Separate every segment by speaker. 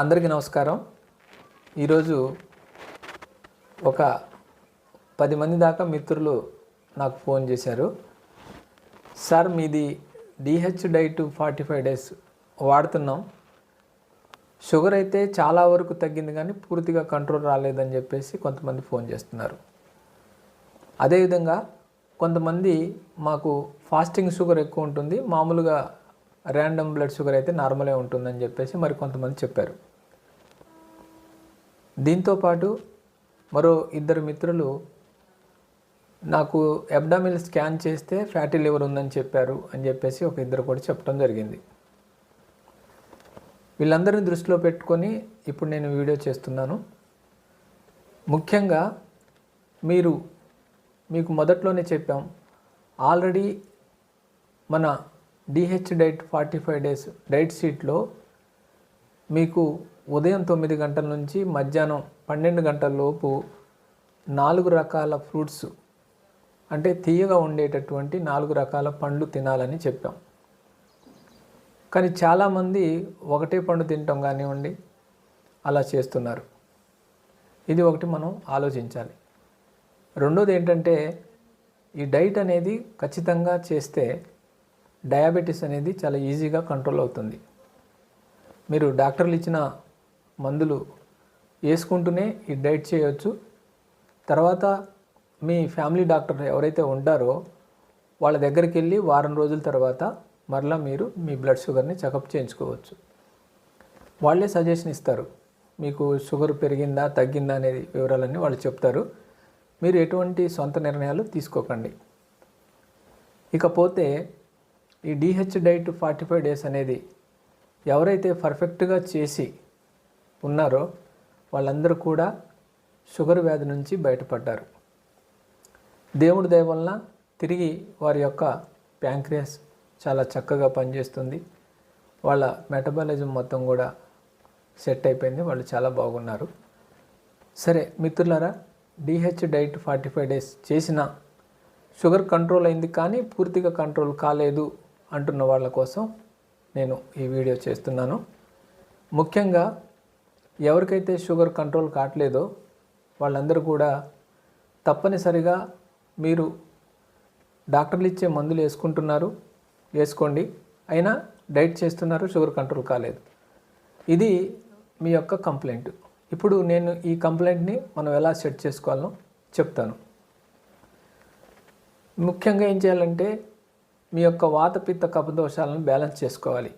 Speaker 1: అందరికీ నమస్కారం. ఈరోజు ఒక పది మంది దాకా మిత్రులు నాకు ఫోన్ చేశారు. సార్ మీది DH diet forty five days వాడుతున్నాం. షుగర్ అయితే చాలా వరకు తగ్గింది కానీ పూర్తిగా కంట్రోల్ రాలేదని చెప్పేసి కొంతమంది ఫోన్ చేస్తున్నారు. అదేవిధంగా కొంతమంది మాకు ఫాస్టింగ్ షుగర్ ఎక్కువ ఉంటుంది. మామూలుగా ర్యాండమ్ బ్లడ్ షుగర్ అయితే నార్మలే ఉంటుందని చెప్పేసి మరి కొంతమంది చెప్పారు. దీంతోపాటు మరో ఇద్దరు మిత్రులు నాకు అబ్డామిల్ స్కాన్ చేస్తే ఫ్యాటీ లివర్ ఉందని చెప్పారు అని చెప్పేసి ఒక ఇద్దరు కూడా చెప్పడం జరిగింది. వీళ్ళందరినీ దృష్టిలో పెట్టుకొని ఇప్పుడు నేను వీడియో చేస్తున్నాను. ముఖ్యంగా మీరు మీకు మొదట్లోనే చెప్పాం ఆల్రెడీ మన DH diet forty five days diet షీట్లో మీకు ఉదయం తొమ్మిది గంటల నుంచి మధ్యాహ్నం పన్నెండు గంటల లోపు నాలుగు రకాల ఫ్రూట్స్ అంటే తీయగా ఉండేటటువంటి నాలుగు రకాల పండ్లు తినాలని చెప్పాం. కానీ చాలామంది ఒకటే పండు తినటం కానివ్వండి అలా చేస్తున్నారు. ఇది ఒకటి మనం ఆలోచించాలి. రెండోది ఏంటంటే ఈ డైట్ అనేది ఖచ్చితంగా చేస్తే డయాబెటీస్ అనేది చాలా ఈజీగా కంట్రోల్ అవుతుంది. మీరు డాక్టర్లు ఇచ్చిన మందులు వేసుకుంటూనే ఈ డైట్ చేయవచ్చు తర్వాత మీ ఫ్యామిలీ డాక్టర్ ఎవరైతే ఉంటారో వాళ్ళ దగ్గరికి వెళ్ళి వారం రోజుల తర్వాత మరలా మీరు మీ బ్లడ్ షుగర్ని చెకప్ చేయించుకోవచ్చు. వాళ్ళే సజెషన్ ఇస్తారు. మీకు షుగర్ పెరిగిందా తగ్గిందా అనేది వివరాలన్నీ వాళ్ళు చెప్తారు. మీరు ఎటువంటి సొంత నిర్ణయాలు తీసుకోకండి. ఇకపోతే ఈ DH diet forty five days అనేది ఎవరైతే పర్ఫెక్ట్గా చేసి ఉన్నారో వాళ్ళందరూ కూడా షుగర్ వ్యాధి నుంచి బయటపడ్డారు. దేవుడి దయ వలన తిరిగి వారి యొక్క ప్యాంక్రియాస్ చాలా చక్కగా పనిచేస్తుంది. వాళ్ళ మెటబాలిజం మొత్తం కూడా సెట్ అయిపోయింది. వాళ్ళు చాలా బాగున్నారు. సరే మిత్రులారా DH diet forty five days చేసిన షుగర్ కంట్రోల్ అయింది కానీ పూర్తిగా కంట్రోల్ కాలేదు అంటున్న వాళ్ళ కోసం నేను ఈ వీడియో చేస్తున్నాను. ముఖ్యంగా ఎవరికైతే షుగర్ కంట్రోల్ కావట్లేదో వాళ్ళందరూ కూడా తప్పనిసరిగా మీరు డాక్టర్లు ఇచ్చే మందులు వేసుకుంటున్నారు వేసుకోండి. అయినా డైట్ చేస్తున్నారు షుగర్ కంట్రోల్ కాలేదు. ఇది మీ యొక్క కంప్లైంట్. ఇప్పుడు నేను ఈ కంప్లైంట్ని మనం ఎలా సెట్ చేసుకోవాలో చెప్తాను. ముఖ్యంగా ఏం చేయాలంటే మీ యొక్క వాత పిత్త కఫ దోషాలను బ్యాలెన్స్ చేసుకోవాలి.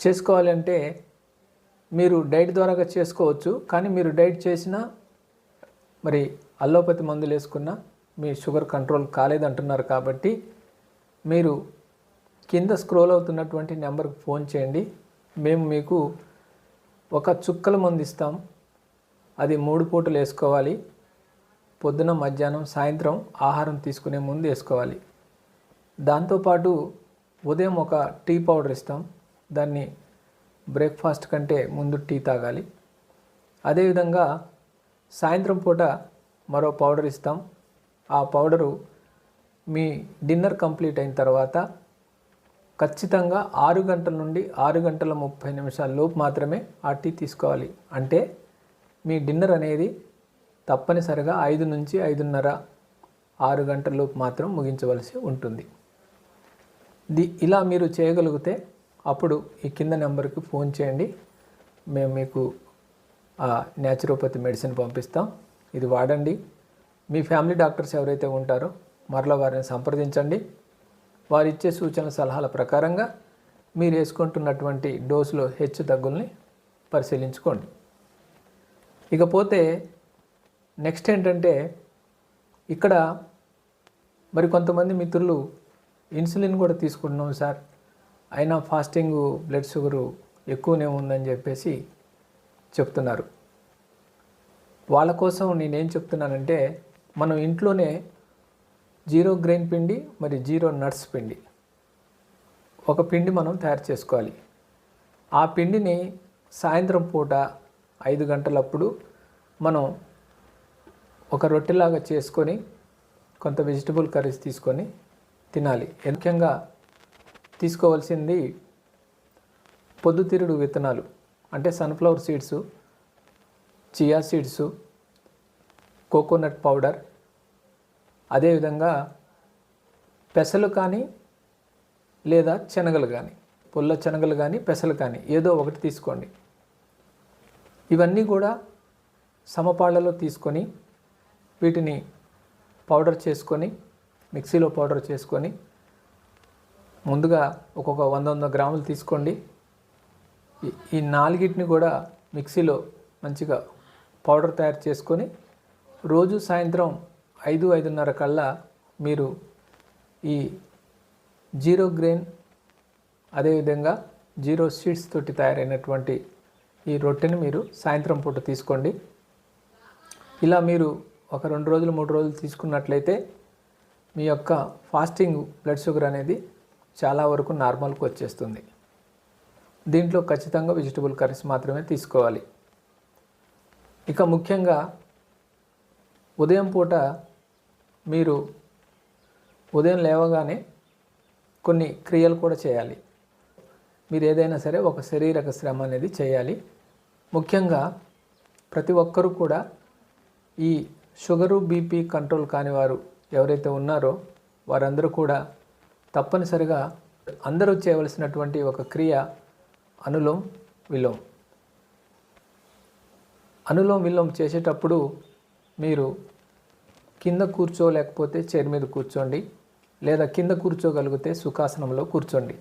Speaker 1: చేసుకోవాలంటే మీరు డైట్ ద్వారాగా చేసుకోవచ్చు కానీ మీరు డైట్ చేసినా మరి అల్లోపతి మందులు వేసుకున్నా మీ షుగర్ కంట్రోల్ కాలేదంటున్నారు కాబట్టి మీరు కింద స్క్రోల్ అవుతున్నటువంటి నెంబర్కి ఫోన్ చేయండి. మేము మీకు ఒక చుక్కల మందు ఇస్తాం. అది మూడు పూటలు వేసుకోవాలి. పొద్దున మధ్యాహ్నం సాయంత్రం ఆహారం తీసుకునే ముందు వేసుకోవాలి. దాంతోపాటు ఉదయం ఒక టీ పౌడర్ ఇస్తాం. దాన్ని బ్రేక్ఫాస్ట్ కంటే ముందు టీ తాగాలి. అదేవిధంగా సాయంత్రం పూట మరో పౌడర్ ఇస్తాం. ఆ పౌడరు మీ డిన్నర్ కంప్లీట్ అయిన తర్వాత ఖచ్చితంగా ఆరు గంటల నుండి ఆరు గంటల ముప్పై నిమిషాల లోపు మాత్రమే ఆ టీ తీసుకోవాలి. అంటే మీ డిన్నర్ అనేది తప్పనిసరిగా ఐదు నుంచి ఐదున్నర ఆరు గంటల లోపు మాత్రం ముగించవలసి ఉంటుంది. ది ఇలా మీరు చేయగలిగితే అప్పుడు ఈ కింద నెంబర్కి ఫోన్ చేయండి. మేము మీకు ఆ న్యాచురోపతి మెడిసిన్ పంపిస్తాం. ఇది వాడండి. మీ ఫ్యామిలీ డాక్టర్స్ ఎవరైతే ఉంటారో మరలా వారిని సంప్రదించండి. వారు ఇచ్చే సూచన సలహాల ప్రకారంగా మీరు వేసుకుంటున్నటువంటి డోసులో హెచ్చు తగ్గుల్ని పరిశీలించుకోండి. ఇకపోతే నెక్స్ట్ ఏంటంటే ఇక్కడ మరి కొంతమంది మిత్రులు ఇన్సులిన్ కూడా తీసుకుంటున్నాం సార్. అయినా ఫాస్టింగ్ బ్లడ్ షుగరు ఎక్కువనే ఉందని చెప్పేసి చెప్తున్నారు. వాళ్ళ కోసం నేనేం చెప్తున్నానంటే మనం ఇంట్లోనే జీరో గ్రెయిన్ పిండి మరి జీరో నట్స్ పిండి ఒక పిండి మనం తయారు చేసుకోవాలి. ఆ పిండిని సాయంత్రం పూట ఐదు గంటలప్పుడు మనం ఒక రొట్టెలాగా చేసుకొని కొంత వెజిటబుల్ కర్రీస్ తీసుకొని తినాలి. ముఖ్యంగా తీసుకోవాల్సింది పొద్దుతిరుడు విత్తనాలు. అంటే sunflower seeds chia seeds coconut powder అదేవిధంగా పెసలు కానీ లేదా శనగలు కానీ పుల్ల శనగలు కానీ పెసలు కానీ ఏదో ఒకటి తీసుకోండి. ఇవన్నీ కూడా సమపాళ్ళలో తీసుకొని వీటిని పౌడర్ చేసుకొని మిక్సీలో పౌడర్ చేసుకొని ముందుగా ఒక్కొక్క వంద వంద గ్రాములు తీసుకోండి. ఈ- ఈ నాలుగిటిని కూడా మిక్సీలో మంచిగా పౌడర్ తయారు చేసుకొని రోజు సాయంత్రం ఐదు ఐదున్నర కల్లా మీరు ఈ జీరో గ్రెయిన్ అదేవిధంగా జీరో సీడ్స్ తోటి తయారైనటువంటి ఈ రొట్టెని మీరు సాయంత్రం పూట తీసుకోండి. ఇలా మీరు ఒక రెండు రోజులు మూడు రోజులు తీసుకున్నట్లయితే మీ యొక్క ఫాస్టింగ్ బ్లడ్ షుగర్ అనేది చాలా వరకు నార్మల్కి వచ్చేస్తుంది. దీంట్లో ఖచ్చితంగా వెజిటబుల్ కర్రీస్ మాత్రమే తీసుకోవాలి. ఇక ముఖ్యంగా ఉదయం పూట మీరు ఉదయం లేవగానే కొన్ని క్రియలు కూడా చేయాలి. మీరు ఏదైనా సరే ఒక శరీరక శ్రమ అనేది చేయాలి. ముఖ్యంగా ప్రతి ఒక్కరూ కూడా ఈ షుగరు బీపీ కంట్రోల్ కాని వారు ఎవరైతే ఉన్నారో వారందరూ కూడా తప్పనిసరిగా అందరూ చేయవలసినటువంటి ఒక క్రియ అనులోం విలోం. అనులోం విలోం చేసేటప్పుడు మీరు కింద కూర్చోలేకపోతే చైర్ మీద కూర్చోండి లేదా కింద కూర్చోగలిగితే సుఖాసనంలో కూర్చోండి.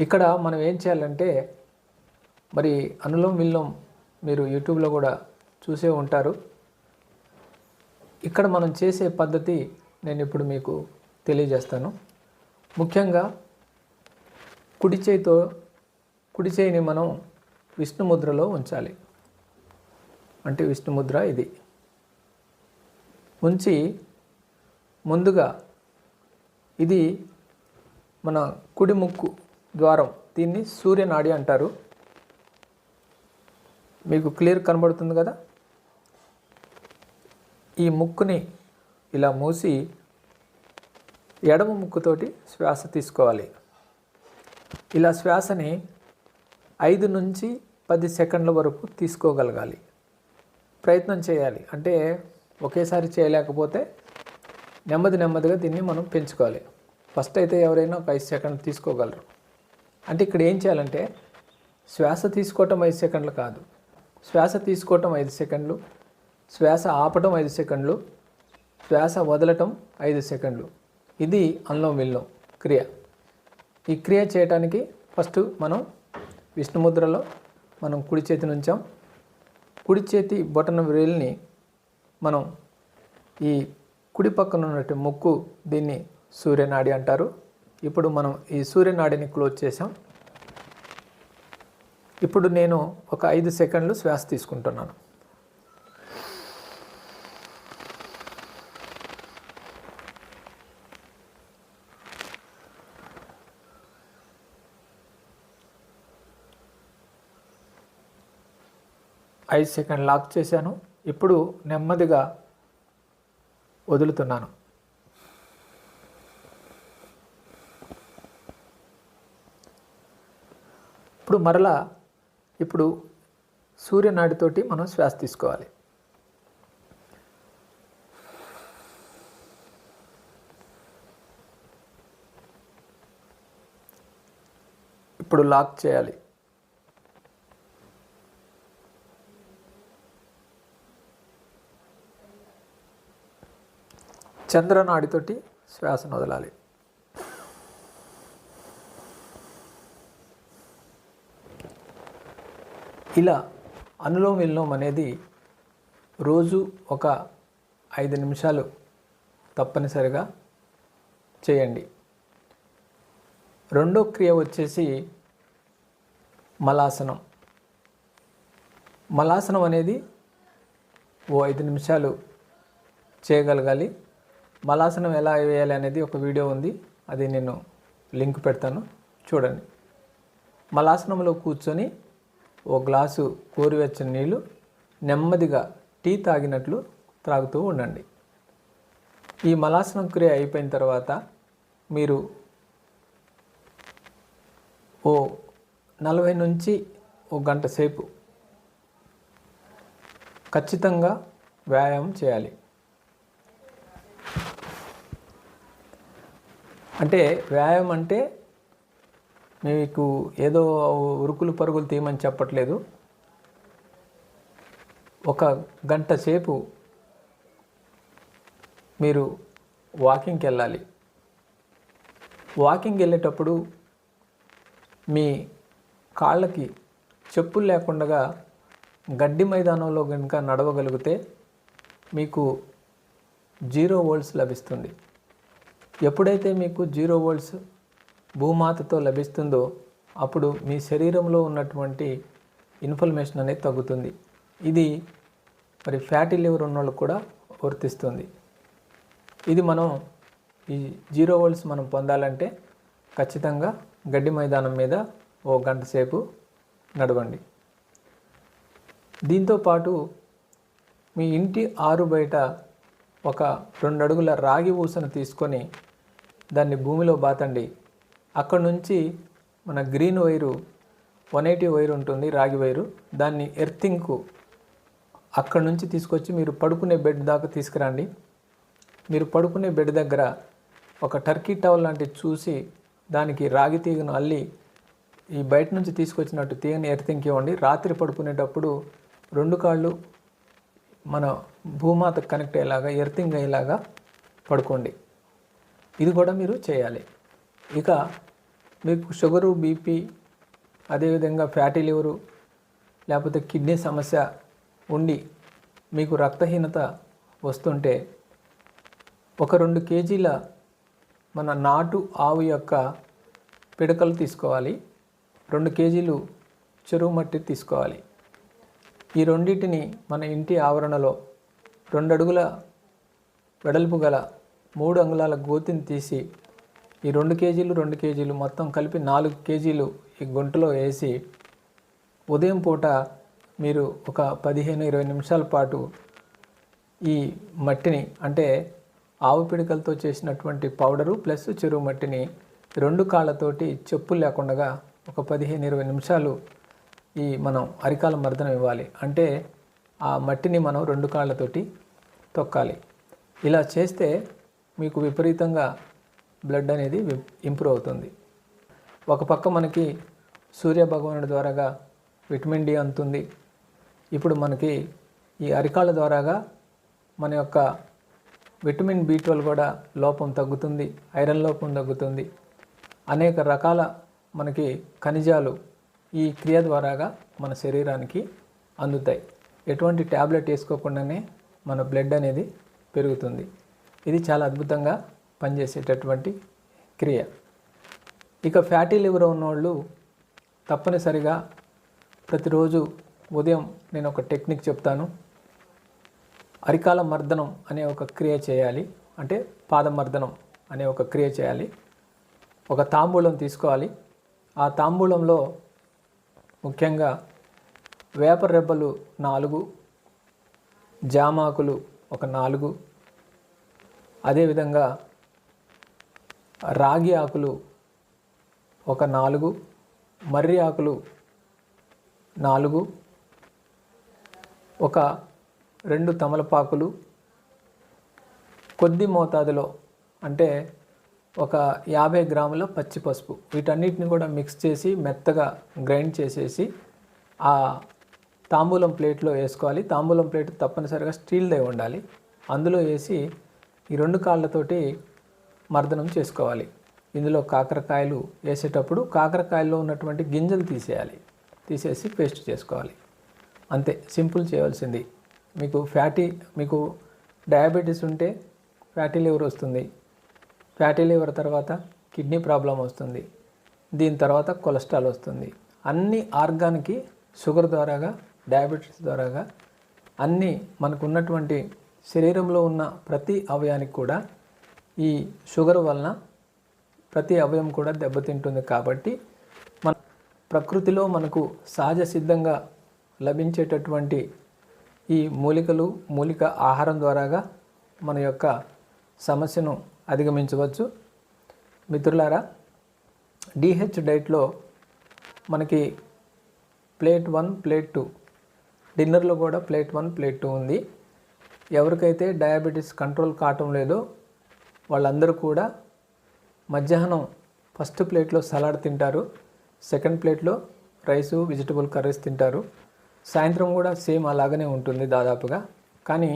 Speaker 1: ఇక్కడ మనం ఏం చేయాలంటే మరి అనులోం విలోం మీరు యూట్యూబ్లో కూడా చూసే ఉంటారు. ఇక్కడ మనం చేసే పద్ధతి నేను ఇప్పుడు మీకు తెలియజేస్తాను. ముఖ్యంగా కుడి చేయితో కుడి చేయిని మనం విష్ణుముద్రలో ఉంచాలి. అంటే విష్ణుముద్ర ఇది. ఉంచి ముందుగా ఇది మన కుడి ముక్కు ద్వారం దీన్ని సూర్యనాడి అంటారు. మీకు క్లియర్ కనబడుతుంది కదా? ఈ ముక్కుని ఇలా మూసి ఎడమ ముక్కుతోటి శ్వాస తీసుకోవాలి. ఇలా శ్వాసని ఐదు నుంచి పది సెకండ్ల వరకు తీసుకోగలగాలి. ప్రయత్నం చేయాలి. అంటే ఒకేసారి చేయలేకపోతే నెమ్మది నెమ్మదిగా దీన్ని మనం పెంచుకోవాలి. ఫస్ట్ అయితే ఎవరైనా ఒక ఐదు సెకండ్లు తీసుకోగలరు. అంటే ఇక్కడ ఏం చేయాలంటే శ్వాస తీసుకోవటం ఐదు సెకండ్లు కాదు. శ్వాస తీసుకోవటం ఐదు సెకండ్లు శ్వాస ఆపటం ఐదు సెకండ్లు శ్వాస వదలటం ఐదు సెకండ్లు. ఇది అన్నం విల్లం క్రియ. ఈ క్రియ చేయటానికి ఫస్ట్ మనం విష్ణుముద్రలో మనం కుడి చేతి నుంచాం కుడి చేతి బొటన వేలిని మనం ఈ కుడి పక్కన ఉన్నట్టు ముక్కు దీన్ని సూర్యనాడి అంటారు. ఇప్పుడు మనం ఈ సూర్యనాడిని క్లోజ్ చేసాం ఇప్పుడు నేను ఒక ఐదు సెకండ్లు శ్వాస తీసుకుంటున్నాను. ఐదు సెకండ్ లాక్ చేశాను. ఇప్పుడు నెమ్మదిగా వదులుతున్నాను. ఇప్పుడు మరలా ఇప్పుడు సూర్యనాడితోటి మనం శ్వాస తీసుకోవాలి. ఇప్పుడు లాక్ చేయాలి. చంద్రనాడితోటి శ్వాసను వదలాలి. ఇలా అనులోమ విలోమం అనేది రోజు ఒక ఐదు నిమిషాలు తప్పనిసరిగా చేయండి. రెండో క్రియ వచ్చేసి మలాసనం. మలాసనం అనేది ఓ ఐదు నిమిషాలు చేయగలగాలి. మలాసనం ఎలా వేయాలి అనేది ఒక వీడియో ఉంది. అది నేను లింక్ పెడతాను. చూడండి. మలాసనంలో కూర్చొని ఓ గ్లాసు కోరివెచ్చని నీళ్ళు నెమ్మదిగా టీ తాగినట్లు త్రాగుతూ ఉండండి. ఈ మలాసనం క్రియ అయిపోయిన తర్వాత మీరు ఓ నలభై నుంచి ఒక గంట సేపు ఖచ్చితంగా వ్యాయామం చేయాలి. అంటే వ్యాయామం అంటే మీకు ఏదో ఉరుకులు పరుగులు తీయమని చెప్పట్లేదు. ఒక గంట సేపు మీరు వాకింగ్కి వెళ్ళాలి. వాకింగ్ వెళ్ళేటప్పుడు మీ కాళ్ళకి చెప్పులు లేకుండా గడ్డి మైదానంలో కనుక నడవగలిగితే మీకు జీరో వోల్ట్స్ లభిస్తుంది. ఎప్పుడైతే మీకు జీరో వోల్ట్స్ భూమాతతో లభిస్తుందో అప్పుడు మీ శరీరంలో ఉన్నటువంటి ఇన్ఫర్మేషన్ అనేది తగ్గుతుంది. ఇది మరి ఫ్యాటీ లివర్ ఉన్న వాళ్ళకు కూడా వర్తిస్తుంది. ఇది మనం ఈ జీరో వోల్ట్స్ మనం పొందాలంటే ఖచ్చితంగా గడ్డి మైదానం మీద ఓ గంట సేపు నడవండి. దీంతో పాటు మీ ఇంటి ఆరు బయట ఒక రెండు అడుగుల రాగి ఊసను తీసుకొని దాన్ని భూమిలో బాతండి. అక్కడ నుంచి మన green wire one eighty wire ఉంటుంది రాగి వైరు. దాన్ని ఎర్తింగ్కు అక్కడ నుంచి తీసుకొచ్చి మీరు పడుకునే బెడ్ దాకా తీసుకురండి. మీరు పడుకునే బెడ్ దగ్గర ఒక టర్కీ టవల్ లాంటిది చూసి దానికి రాగి తీగను అల్లి ఈ బయట నుంచి తీసుకొచ్చినట్టు తీగని ఎర్తింగ్కి ఇవ్వండి రాత్రి పడుకునేటప్పుడు రెండు కాళ్ళు మన భూమాతకు కనెక్ట్ అయ్యేలాగా ఎర్తింగ్ అయ్యేలాగా పడుకోండి. ఇది కూడా మీరు చేయాలి. ఇక మీకు షుగరు బీపీ అదేవిధంగా ఫ్యాటీ లివరు లేకపోతే కిడ్నీ సమస్య ఉండి మీకు రక్తహీనత వస్తుంటే ఒక రెండు కేజీల మన నాటు ఆవు యొక్క పిడకలు తీసుకోవాలి. రెండు కేజీలు చెరువు మట్టి తీసుకోవాలి. ఈ రెండింటిని మన ఇంటి ఆవరణలో రెండు అడుగుల వెడల్పు గల మూడు అంగుళాల గోతిని తీసి ఈ రెండు కేజీలు రెండు కేజీలు మొత్తం కలిపి నాలుగు కేజీలు ఈ గుంటలో వేసి ఉదయం పూట మీరు ఒక పదిహేను ఇరవై నిమిషాల పాటు ఈ మట్టిని అంటే ఆవు పిడికలతో చేసినటువంటి పౌడరు ప్లస్ చెరువు మట్టిని రెండు కాళ్ళతోటి చెప్పులు లేకుండా ఒక పదిహేను ఇరవై నిమిషాలు ఈ మనం అరికాల మర్దనం ఇవ్వాలి. అంటే ఆ మట్టిని మనం రెండు కాళ్ళతోటి తొక్కాలి. ఇలా చేస్తే మీకు విపరీతంగా బ్లడ్ అనేది ఇంప్రూవ్ అవుతుంది. ఒక పక్క మనకి సూర్య భగవానుడి ద్వారాగా విటమిన్ డి అందుతుంది. ఇప్పుడు మనకి ఈ అరికాళ్ళ ద్వారాగా మన యొక్క విటమిన్ బి ట్వెల్వ్ కూడా లోపం తగ్గుతుంది ఐరన్ లోపం తగ్గుతుంది. అనేక రకాల మనకి ఖనిజాలు ఈ క్రియ ద్వారాగా మన శరీరానికి అందుతాయి. ఎటువంటి ట్యాబ్లెట్ వేసుకోకుండానే మన బ్లడ్ అనేది పెరుగుతుంది. ఇది చాలా అద్భుతంగా పనిచేసేటటువంటి క్రియ. ఇక ఫ్యాటీ లివర్ ఉన్నవాళ్ళు తప్పనిసరిగా ప్రతిరోజు ఉదయం నేను ఒక టెక్నిక్ చెప్తాను. అరికాల మర్దనం అనే ఒక క్రియ చేయాలి. అంటే పాదమర్దనం అనే ఒక క్రియ చేయాలి. ఒక తాంబూలం తీసుకోవాలి. ఆ తాంబూలంలో ముఖ్యంగా వేప రెబ్బలు నాలుగు జామాకులు ఒక నాలుగు అదేవిధంగా రాగి ఆకులు ఒక నాలుగు మర్రి ఆకులు నాలుగు ఒక రెండు తమలపాకులు కొద్ది మోతాదులో అంటే ఒక యాభై గ్రాముల పచ్చి పసుపు. వీటన్నిటిని కూడా మిక్స్ చేసి మెత్తగా గ్రైండ్ చేసేసి ఆ తాంబూలం ప్లేట్లో వేసుకోవాలి. తాంబూలం ప్లేట్ తప్పనిసరిగా స్టీల్దే ఉండాలి. అందులో వేసి ఈ రెండు కాళ్ళతోటి మర్దనం చేసుకోవాలి. ఇందులో కాకరకాయలు వేసేటప్పుడు కాకరకాయల్లో ఉన్నటువంటి గింజలు తీసేయాలి. తీసేసి పేస్ట్ చేసుకోవాలి. అంతే సింపుల్ చేయవలసింది మీకు ఫ్యాటీ మీకు డయాబెటీస్ ఉంటే ఫ్యాటీ లివర్ వస్తుంది. ఫ్యాటీ లివర్ తర్వాత కిడ్నీ ప్రాబ్లం వస్తుంది. దీని తర్వాత కొలెస్ట్రాల్ వస్తుంది. అన్ని ఆర్గాన్కి షుగర్ ద్వారాగా డయాబెటీస్ ద్వారాగా అన్నీ మనకు ఉన్నటువంటి శరీరంలో ఉన్న ప్రతి అవయానికి కూడా ఈ షుగర్ వలన ప్రతి అవయం కూడా దెబ్బతింటుంది కాబట్టి మన ప్రకృతిలో మనకు సహజ సిద్ధంగా లభించేటటువంటి ఈ మూలికలు మూలిక ఆహారం ద్వారాగా మన యొక్క సమస్యను అధిగమించవచ్చు. మిత్రులారా డిహెచ్ డైట్లో మనకి ప్లేట్ వన్ ప్లేట్ టూ డిన్నర్లో కూడా ప్లేట్ వన్ ప్లేట్ టూ ఉంది. ఎవరికైతే డయాబెటీస్ కంట్రోల్ కావటం లేదో వాళ్ళందరూ కూడా మధ్యాహ్నం ఫస్ట్ ప్లేట్లో సలాడ్ తింటారు సెకండ్ ప్లేట్లో రైసు వెజిటబుల్ కర్రీస్ తింటారు. సాయంత్రం కూడా సేమ్ అలాగనే ఉంటుంది దాదాపుగా. కానీ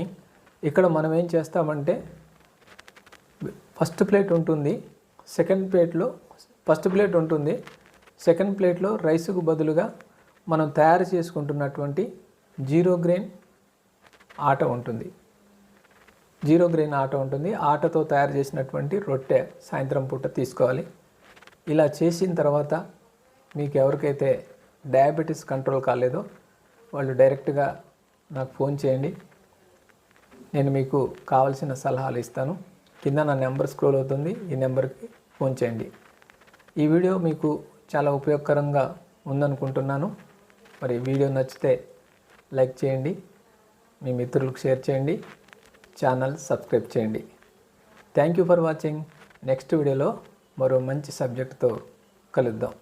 Speaker 1: ఇక్కడ మనం ఏం చేస్తామంటే ఫస్ట్ ప్లేట్ ఉంటుంది సెకండ్ ప్లేట్లో ఫస్ట్ ప్లేట్ ఉంటుంది. సెకండ్ ప్లేట్లో రైస్కు బదులుగా మనం తయారు చేసుకుంటున్నటువంటి జీరో గ్రెయిన్ ఆట ఉంటుంది. జీరో గ్రెయిన్ ఆట ఉంటుంది. ఆటతో తయారు చేసినటువంటి రొట్టె సాయంత్రం పూట తీసుకోవాలి. ఇలా చేసిన తర్వాత మీకు ఎవరికైతే డయాబెటీస్ కంట్రోల్ కాలేదో వాళ్ళు డైరెక్ట్గా నాకు ఫోన్ చేయండి. నేను మీకు కావలసిన సలహాలు ఇస్తాను. కింద నా నెంబర్ స్క్రోల్ అవుతుంది. ఈ నెంబర్కి ఫోన్ చేయండి. ఈ వీడియో మీకు చాలా ఉపయోగకరంగా ఉందనుకుంటున్నాను. మరి వీడియో నచ్చితే లైక్ చేయండి. మీ మిత్రులకు షేర్ చేయండి. ఛానల్ సబ్స్క్రైబ్ చేయండి. Thank you for watching next వీడియోలో మరో మంచి సబ్జెక్ట్తో కలుద్దాం.